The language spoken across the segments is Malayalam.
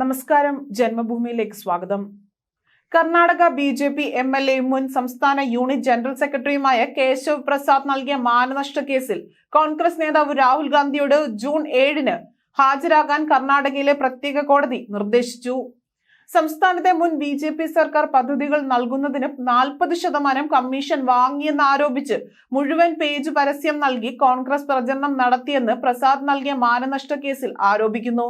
നമസ്കാരം. ജന്മഭൂമിയിലേക്ക് സ്വാഗതം. Karnataka B J P M L A മുൻ സംസ്ഥാന യൂണിറ്റ് ജനറൽ സെക്രട്ടറിയുമായ കേശവ് പ്രസാദ് നൽകിയ മാനനഷ്ട കേസിൽ കോൺഗ്രസ് നേതാവ് രാഹുൽ ഗാന്ധിയോട് ജൂൺ ഏഴിന് ഹാജരാകാൻ കർണാടകയിലെ പ്രത്യേക കോടതി നിർദ്ദേശിച്ചു. സംസ്ഥാനത്തെ മുൻ ബി ജെ പി സർക്കാർ പദ്ധതികൾ നൽകുന്നതിന് നാൽപ്പത് ശതമാനം കമ്മീഷൻ വാങ്ങിയെന്ന് ആരോപിച്ച് മുഴുവൻ പേജ് പരസ്യം നൽകി കോൺഗ്രസ് പ്രചരണം നടത്തിയെന്ന് പ്രസാദ് നൽകിയ മാനനഷ്ട കേസിൽ ആരോപിക്കുന്നു.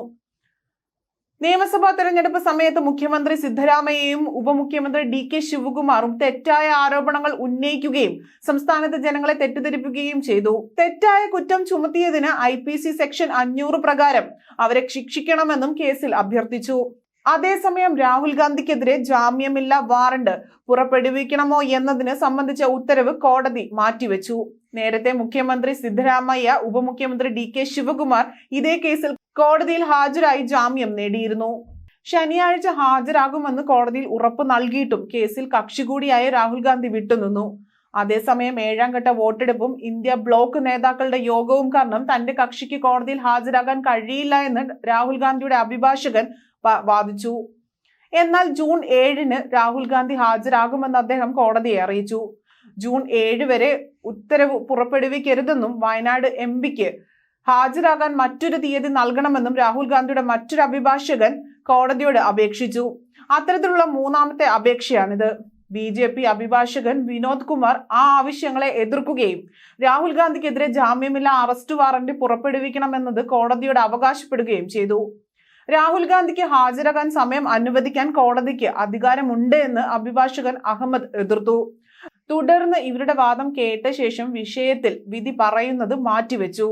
നിയമസഭാ തെരഞ്ഞെടുപ്പ് സമയത്ത് മുഖ്യമന്ത്രി സിദ്ധരാമയ്യയും ഉപമുഖ്യമന്ത്രി ഡി കെ ശിവകുമാറും തെറ്റായ ആരോപണങ്ങൾ ഉന്നയിക്കുകയും സംസ്ഥാനത്തെ ജനങ്ങളെ തെറ്റിദ്ധരിപ്പിക്കുകയും ചെയ്തു. തെറ്റായ കുറ്റം ചുമത്തിയതിന് ഐ സെക്ഷൻ അഞ്ഞൂറ് പ്രകാരം അവരെ ശിക്ഷിക്കണമെന്നും കേസിൽ അഭ്യർത്ഥിച്ചു. അതേസമയം രാഹുൽ ഗാന്ധിക്കെതിരെ ജാമ്യമില്ല വാറണ്ട് പുറപ്പെടുവിക്കണമോ എന്നതിന് സംബന്ധിച്ച ഉത്തരവ് കോടതി മാറ്റിവെച്ചു. നേരത്തെ മുഖ്യമന്ത്രി സിദ്ധരാമയ്യ ഉപമുഖ്യമന്ത്രി ഡി കെ ശിവകുമാർ ഇതേ കേസിൽ കോടതിയിൽ ഹാജരായി ജാമ്യം നേടിയിരുന്നു. ശനിയാഴ്ച ഹാജരാകുമെന്ന് കോടതിയിൽ ഉറപ്പ് നൽകിയിട്ടും കേസിൽ കക്ഷി കൂടിയായ രാഹുൽ ഗാന്ധി വിട്ടുനിന്നു. അതേസമയം ഏഴാം ഘട്ട വോട്ടെടുപ്പും ഇന്ത്യ ബ്ലോക്ക് നേതാക്കളുടെ യോഗവും കാരണം തന്റെ കക്ഷിക്ക് കോടതിയിൽ ഹാജരാകാൻ കഴിയില്ല എന്ന് രാഹുൽ ഗാന്ധിയുടെ അഭിഭാഷകൻ വാദിച്ചു. എന്നാൽ ജൂൺ ഏഴിന് രാഹുൽ ഗാന്ധി ഹാജരാകുമെന്ന് അദ്ദേഹം കോടതിയെ അറിയിച്ചു. ജൂൺ ഏഴ് വരെ ഉത്തരവ് പുറപ്പെടുവിക്കരുതെന്നും വയനാട് എം പിക്ക് ഹാജരാകാൻ മറ്റൊരു തീയതി നൽകണമെന്നും രാഹുൽ ഗാന്ധിയുടെ മറ്റൊരു അഭിഭാഷകൻ കോടതിയോട് അപേക്ഷിച്ചു. അത്തരത്തിലുള്ള മൂന്നാമത്തെ അപേക്ഷയാണിത്. ബി ജെ പി അഭിഭാഷകൻ വിനോദ് കുമാർ ആ ആവശ്യങ്ങളെ എതിർക്കുകയും രാഹുൽ ഗാന്ധിക്കെതിരെ ജാമ്യമില്ല അറസ്റ്റ് വാറന്റ് പുറപ്പെടുവിക്കണമെന്നത് കോടതിയോട് അവകാശപ്പെടുകയും ചെയ്തു. രാഹുൽ ഗാന്ധിക്ക് ഹാജരാകാൻ സമയം അനുവദിക്കാൻ കോടതിക്ക് അധികാരമുണ്ട് എന്ന് അഭിഭാഷകൻ അഹമ്മദ് എതിർത്തു. തുടർന്ന് ഇവരുടെ വാദം കേട്ട ശേഷം വിഷയത്തിൽ വിധി പറയുന്നത് മാറ്റിവെച്ചു.